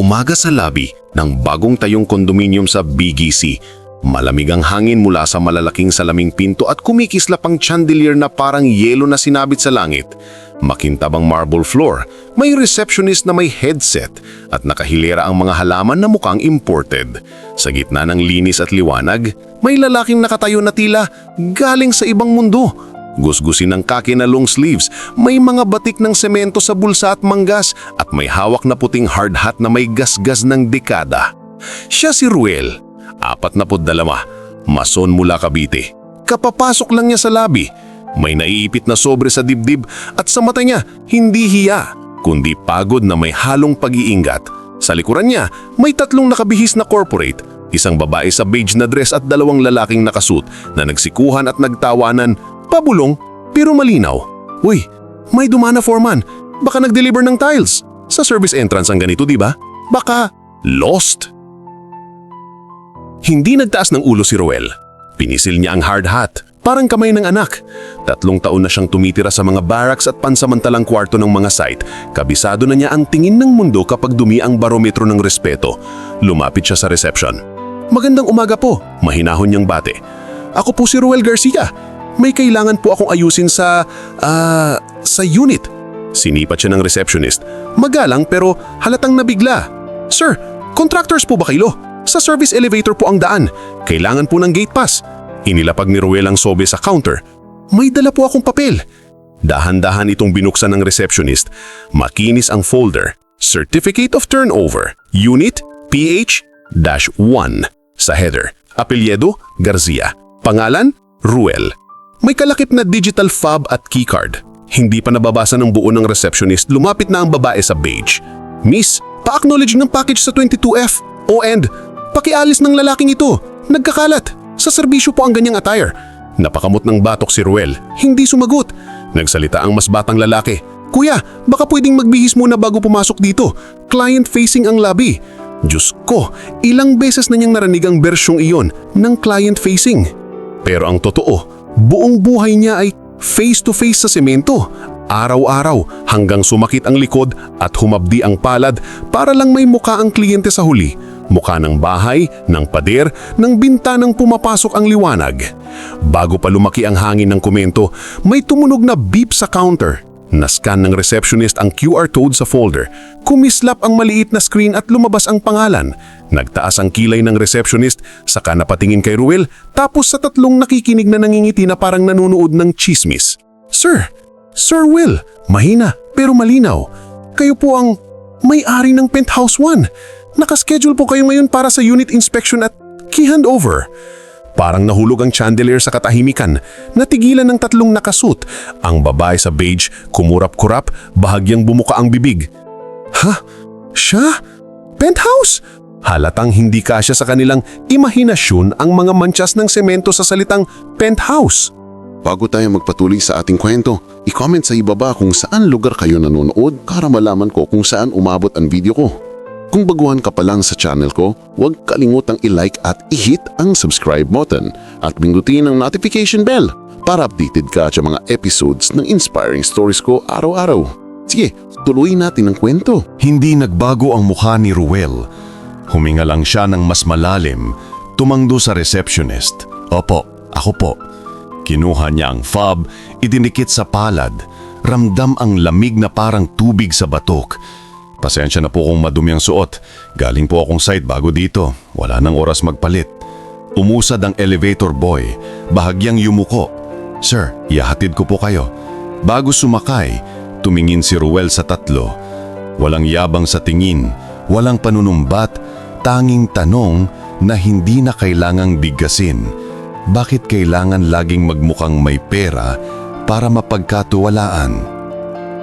Umaga sa lobby ng bagong tayong kondominium sa BGC. Malamig ang hangin mula sa malalaking salaming pinto at kumikislap ang chandelier na parang yelo na sinabit sa langit. Makintabang marble floor, may receptionist na may headset at nakahilera ang mga halaman na mukhang imported. Sa gitna ng linis at liwanag, may lalaking nakatayo na tila galing sa ibang mundo. Gusgusin ng kaki na long sleeves, may mga batik ng semento sa bulsa at manggas at may hawak na puting hard hat na may gasgas ng dekada. Siya si Ruel, apat na dalawa, mason mula Cavite. Kapapasok lang niya sa labi, may naiipit na sobre sa dibdib at sa mata niya hindi hiya, kundi pagod na may halong pag-iingat. Sa likuran niya, may tatlong nakabihis na corporate, isang babae sa beige na dress at dalawang lalaking nakasuit na nagsikuhan at nagtawanan, pabulong pero malinaw. Uy, may dumana foreman, baka nag-deliver ng tiles. Sa service entrance ang ganito, di ba? Baka lost. Hindi nagtaas ng ulo si Roel. Pinisil niya ang hard hat, parang kamay ng anak. Tatlong taon na siyang tumitira sa mga barracks at pansamantalang kwarto ng mga site. Kabisado na niya ang tingin ng mundo kapag dumi ang barometro ng respeto. Lumapit siya sa reception. Magandang umaga po, mahinahon niyang bate. Ako po si Roel Garcia. May kailangan po akong ayusin sa, ah, sa unit. Sinipat siya ng receptionist. Magalang pero halatang nabigla. Sir, contractors po ba kayo? Sa service elevator po ang daan. Kailangan po ng gate pass. Inilapag ni Ruel ang sobe sa counter. May dala po akong papel. Dahan-dahan itong binuksan ng receptionist. Makinis ang folder. Certificate of Turnover. Unit PH-1 sa header. Apelyedo Garcia. Pangalan Ruel. May kalakip na digital fob at keycard. Hindi pa nababasa ng buo ng receptionist, lumapit na ang babae sa beige. Miss, pa-acknowledge ng package sa 22F. O and, pakialis ng lalaking ito. Nagkakalat. Sa serbisyo po ang ganyang attire. Napakamot ng batok si Ruel. Hindi sumagot. Nagsalita ang mas batang lalaki. Kuya, baka pwedeng magbihis muna bago pumasok dito. Client-facing ang lobby. Diyos ko, ilang beses na niyang narinig ang bersyong iyon ng client-facing. Pero ang totoo, buong buhay niya ay face-to-face sa semento. Araw-araw hanggang sumakit ang likod at humabdi ang palad para lang may muka ang kliyente sa huli. Mukha ng bahay, ng pader, ng bintanang pumapasok ang liwanag. Bago pa lumaki ang hangin ng komento, may tumunog na beep sa counter. Nascan ng receptionist ang QR code sa folder. Kumislap ang maliit na screen at lumabas ang pangalan. Nagtaas ang kilay ng receptionist, saka napatingin kay Ruel, tapos sa tatlong nakikinig na nangingiti na parang nanunood ng chismis. Sir, Sir Will, mahina pero malinaw. Kayo po ang may-ari ng Penthouse 1. Nakaschedule po kayo ngayon para sa unit inspection at key handover. Parang nahulog ang chandelier sa katahimikan. Natigilan ng tatlong nakasuit. Ang babae sa beige, kumurap-kurap, bahagyang bumuka ang bibig. Ha? Siya? Penthouse? Halatang hindi kasya sa kanilang imahinasyon ang mga manchas ng semento sa salitang penthouse. Bago tayo magpatuloy sa ating kwento, i-comment sa ibaba kung saan lugar kayo nanonood para malaman ko kung saan umabot ang video ko. Kung baguhan ka pa lang sa channel ko, huwag kalimutang i-like at i-hit ang subscribe button at pindutin ang notification bell para updated ka sa mga episodes ng inspiring stories ko araw-araw. Sige, tuloy natin ang kwento. Hindi nagbago ang mukha ni Ruel. Huminga lang siya ng mas malalim, tumangdo sa receptionist. Opo, ako po. Kinuha niya ang fob, idinikit sa palad. Ramdam ang lamig na parang tubig sa batok. Pasensya na po kung madumi ang suot. Galing po akong site bago dito. Wala nang oras magpalit. Umusad ang elevator boy, bahagyang yumuko. Sir, ihahatid ko po kayo. Bago sumakay, tumingin si Ruel sa tatlo. Walang yabang sa tingin, walang panunumbat, tanging tanong na hindi na kailangang bigkasin. Bakit kailangan laging magmukhang may pera para mapagkatuwalaan?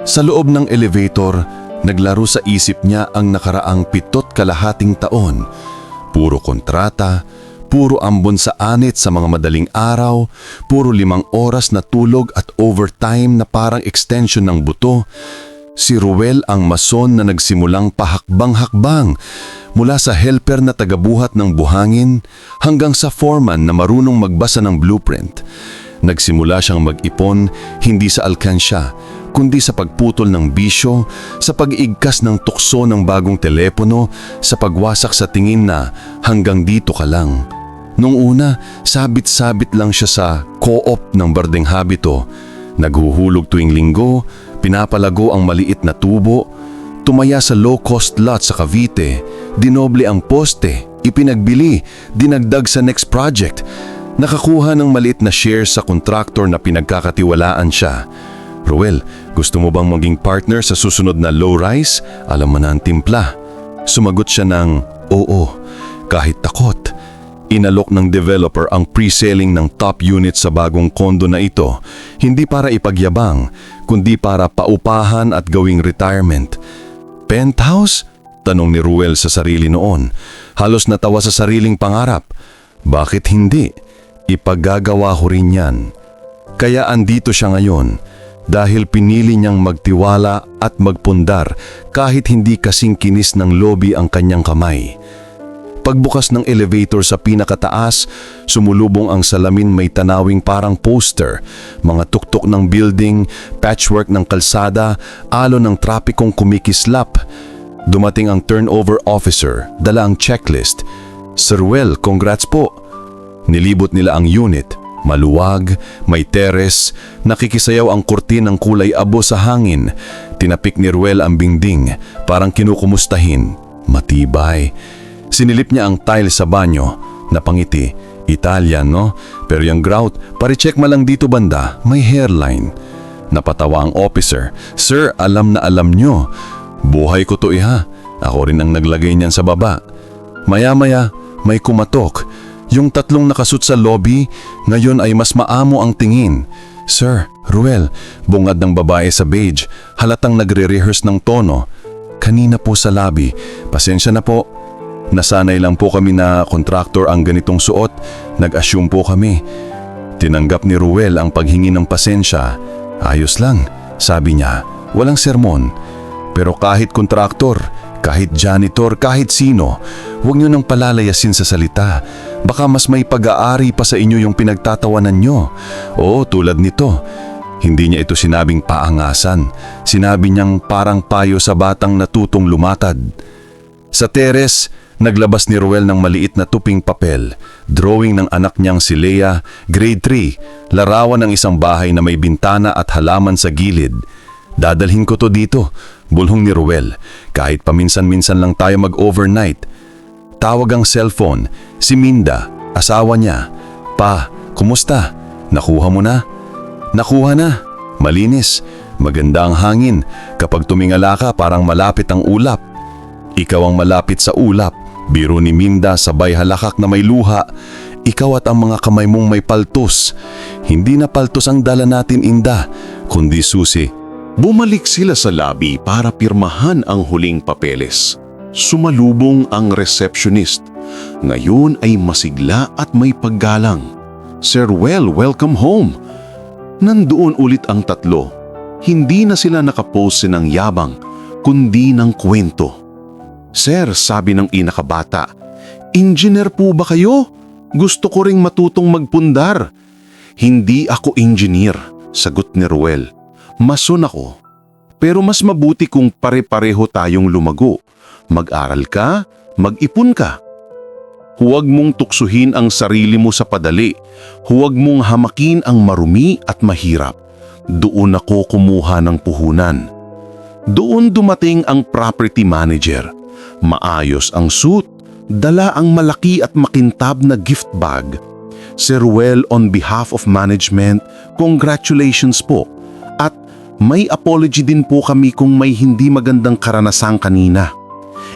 Sa loob ng elevator, naglaro sa isip niya ang nakaraang pitot kalahating taon. Puro kontrata, puro ambon sa anit sa mga madaling araw, puro limang oras na tulog at overtime na parang extension ng buto. Si Ruel ang mason na nagsimulang pahakbang-hakbang mula sa helper na tagabuhat ng buhangin hanggang sa foreman na marunong magbasa ng blueprint. Nagsimula siyang mag-ipon hindi sa alkansya kundi sa pagputol ng bisyo, sa pag-igkas ng tukso ng bagong telepono, sa pagwasak sa tingin na hanggang dito ka lang. Nung una, sabit-sabit lang siya sa co-op ng Bardeng Habito. Naghuhulog tuwing linggo, pinapalago ang maliit na tubo, tumaya sa low-cost lot sa Cavite, dinoble ang poste, ipinagbili, dinagdag sa next project, nakakuha ng maliit na shares sa kontraktor na pinagkakatiwalaan siya. Ruel, gusto mo bang maging partner sa susunod na low-rise? Alam mo na ang timpla. Sumagot siya ng oo, kahit takot. Inalok ng developer ang pre-selling ng top unit sa bagong kondo na ito, hindi para ipagyabang, kundi para paupahan at gawing retirement. Penthouse? Tanong ni Ruel sa sarili noon. Halos natawa sa sariling pangarap. Bakit hindi? Ipagagawa ko rin yan. Kaya andito siya ngayon dahil pinili niyang magtiwala at magpundar kahit hindi kasing kinis ng lobby ang kanyang kamay. Pagbukas ng elevator sa pinakataas, sumulubong ang salamin may tanawing parang poster, mga tuktok ng building, patchwork ng kalsada, alon ng trapikong kumikislap. Dumating ang turnover officer, dala ang checklist. Sir Well, congrats po. Nilibot nila ang unit. Maluwag, may teres, nakikisayaw ang kurtin ng kulay abo sa hangin. Tinapik ni Ruel ang bingding, parang kinukumustahin. Matibay. Sinilip niya ang tile sa banyo. Napangiti. Italian, no? Pero yung grout, pare-check mo lang dito banda, may hairline. Napatawa ang officer. Sir, alam na alam nyo. Buhay ko to iha. Ako rin ang naglagay niyan sa baba. Maya-maya, may kumatok. Yung tatlong nakasut sa lobby, ngayon ay mas maamo ang tingin. Sir, Ruel, bungad ng babae sa beige, halatang nagre-rehearse ng tono. Kanina po sa lobby, pasensya na po. Nasanay lang po kami na kontraktor ang ganitong suot, nag-assume po kami. Tinanggap ni Ruel ang paghingi ng pasensya. Ayos lang, sabi niya, walang sermon. Pero kahit kontraktor, kahit janitor, kahit sino, huwag niyo nang palalayasin sa salita. Baka mas may pag-aari pa sa inyo yung pinagtatawanan niyo. Oo, tulad nito. Hindi niya ito sinabing paangasan. Sinabi niyang parang payo sa batang natutong lumatad. Sa teres, naglabas ni Ruel ng maliit na tuping papel, drawing ng anak niyang si Leia, grade 3, larawan ng isang bahay na may bintana at halaman sa gilid. Dadalhin ko to dito, bulhong ni Ruel, kahit paminsan-minsan lang tayo mag-overnight. Tawag ang cellphone, si Minda, asawa niya. Pa, kumusta? Nakuha mo na? Nakuha na. Malinis. Maganda ang hangin. Kapag tumingala ka parang malapit ang ulap. Ikaw ang malapit sa ulap. Biro ni Minda sabay halakak na may luha. Ikaw at ang mga kamay mong may paltos. Hindi na paltos ang dala natin inda, kundi susi. Bumalik sila sa lobby para pirmahan ang huling papeles. Sumalubong ang receptionist. Ngayon ay masigla at may paggalang. Sir Well, welcome home. Nandoon ulit ang tatlo. Hindi na sila nakapose ng yabang, kundi ng kwento. Sir, sabi ng inakabata, Engineer po ba kayo? Gusto ko ring matutong magpundar. Hindi ako engineer, sagot ni Ruel. Mason ako. Pero mas mabuti kung pare-pareho tayong lumago. Mag-aral ka, mag-ipon ka. Huwag mong tuksuhin ang sarili mo sa padali. Huwag mong hamakin ang marumi at mahirap. Doon ako kumuha ng puhunan. Doon dumating ang property manager. Maayos ang suit, dala ang malaki at makintab na gift bag. Sir Ruel on behalf of management, congratulations po. May apology din po kami kung may hindi magandang karanasan kanina.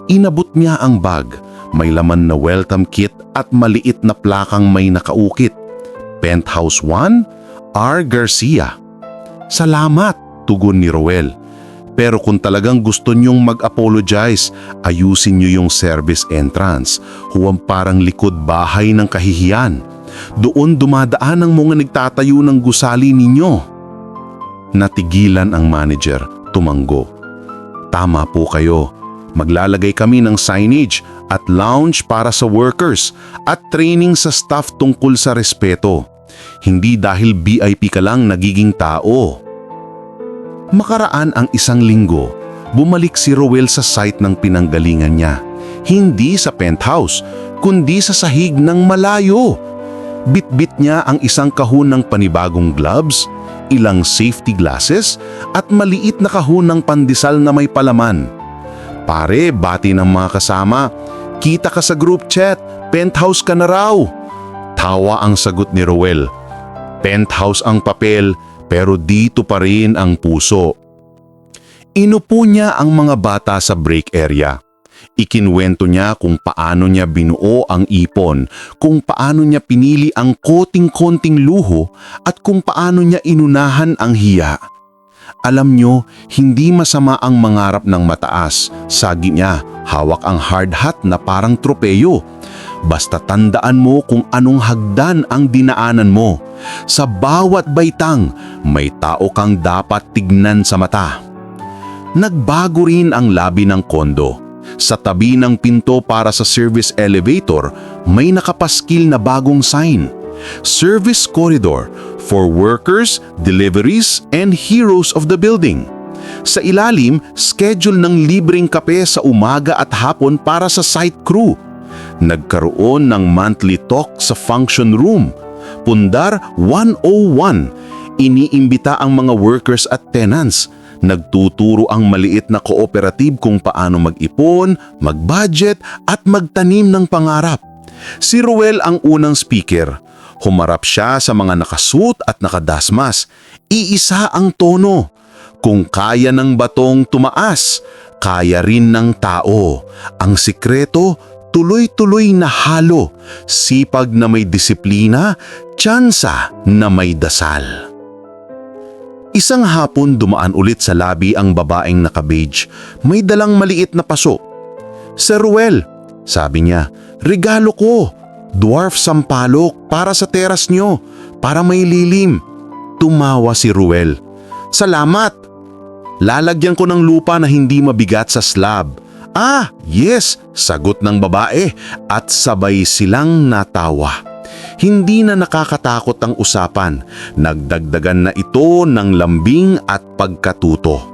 Inabot niya ang bag, may laman na welcome kit at maliit na plakang may nakaukit. Penthouse 1, R. Garcia. Salamat, tugon ni Roel. Pero kung talagang gusto niyong mag-apologize, ayusin niyo yung service entrance. Huwag parang likod bahay ng kahihiyan. Doon dumadaan ang mga nagtatayo ng gusali ninyo. Natigilan ang manager, tumanggo. Tama po kayo. Maglalagay kami ng signage at lounge para sa workers at training sa staff tungkol sa respeto. Hindi dahil VIP ka lang nagiging tao. Makaraan ang isang linggo, bumalik si Rowell sa site ng pinanggalingan niya. Hindi sa penthouse, kundi sa sahig ng malayo. Bitbit niya ang isang kahon ng panibagong gloves, ilang safety glasses, at maliit na kahon ng pandesal na may palaman. Pare, bati ng mga kasama, kita ka sa group chat, penthouse ka na raw. Tawa ang sagot ni Rowell. Penthouse ang papel, pero dito pa rin ang puso. Inupo niya ang mga bata sa break area. Ikinwento niya kung paano niya binuo ang ipon, kung paano niya pinili ang koting-konting luho at kung paano niya inunahan ang hiya. Alam nyo, hindi masama ang mangarap ng mataas. Sagi niya, hawak ang hard hat na parang tropeyo. Basta tandaan mo kung anong hagdan ang dinaanan mo. Sa bawat baitang, may tao kang dapat tignan sa mata. Nagbago rin ang labi ng kondo. Sa tabi ng pinto para sa service elevator, may nakapaskil na bagong sign. Service Corridor for Workers, Deliveries, and Heroes of the Building. Sa ilalim, schedule ng libreng kape sa umaga at hapon para sa site crew. Nagkaroon ng monthly talk sa function room. Pundar 101, iniimbita ang mga workers at tenants. Nagtuturo ang maliit na cooperative kung paano mag-ipon, mag-budget at magtanim ng pangarap. Si Ruel ang unang speaker. Humarap siya sa mga nakasuot at nakadasmas. Iisa ang tono. Kung kaya ng batong tumaas, kaya rin ng tao. Ang sikreto, tuloy-tuloy na halo. Sipag na may disiplina, tsansa na may dasal. Isang hapon dumaan ulit sa labi ang babaeng naka-beige. May dalang maliit na paso. Sir Ruel, sabi niya, regalo ko. Dwarf sampalok para sa teras nyo, para may lilim. Tumawa si Ruel. Salamat! Lalagyan ko ng lupa na hindi mabigat sa slab. Ah, yes, sagot ng babae at sabay silang natawa. Hindi na nakakatakot ang usapan. Nagdagdagan na ito ng lambing at pagkatuto.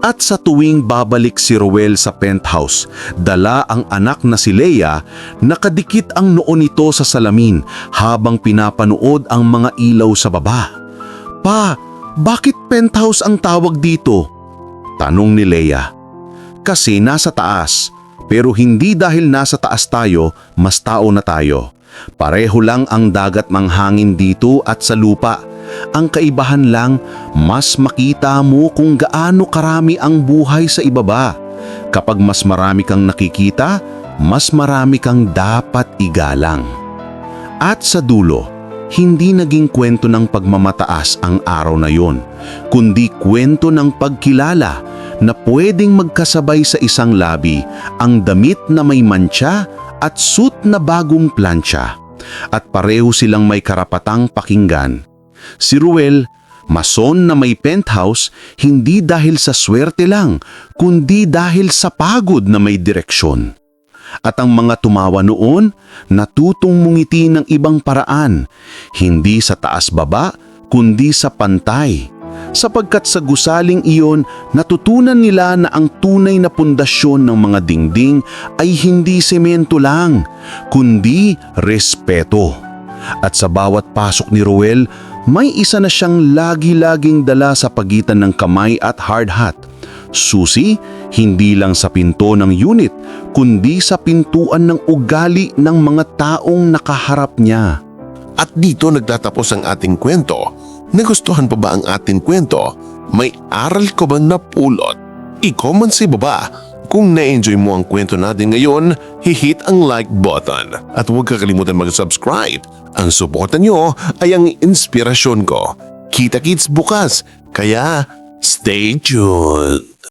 At sa tuwing babalik si Rowell sa penthouse, dala ang anak na si Leia, nakadikit ang noo nito sa salamin habang pinapanood ang mga ilaw sa baba. Pa, bakit penthouse ang tawag dito? Tanong ni Leia. Kasi nasa taas, pero hindi dahil nasa taas tayo, mas tao na tayo. Pareho lang ang dagat ng hangin dito at sa lupa. Ang kaibahan lang, mas makita mo kung gaano karami ang buhay sa ibaba. Kapag mas marami kang nakikita, mas marami kang dapat igalang. At sa dulo, hindi naging kwento ng pagmamataas ang araw na yon, kundi kwento ng pagkilala na pwedeng magkasabay sa isang labi ang damit na may mantsa at suit na bagong plancha. At pareho silang may karapatang pakinggan. Si Ruel, mason na may penthouse, hindi dahil sa swerte lang, kundi dahil sa pagod na may direksyon. At ang mga tumawa noon, natutong mungiti ng ibang paraan, hindi sa taas-baba, kundi sa pantay. Sapagkat sa gusaling iyon, natutunan nila na ang tunay na pundasyon ng mga dingding ay hindi semento lang, kundi respeto. At sa bawat pasok ni Ruel, may isa na siyang lagi-laging dala sa pagitan ng kamay at hard hat. Susi, hindi lang sa pinto ng unit, kundi sa pintuan ng ugali ng mga taong nakaharap niya. At dito nagtatapos ang ating kwento. Nagustuhan pa ba ang ating kwento? May aral ko ba napulot? I-comment sa baba. Kung na-enjoy mo ang kwento natin ngayon, hihit ang like button. At huwag kakalimutan mag-subscribe. Ang suporta nyo ay ang inspirasyon ko. Kita-kits bukas, kaya stay tuned!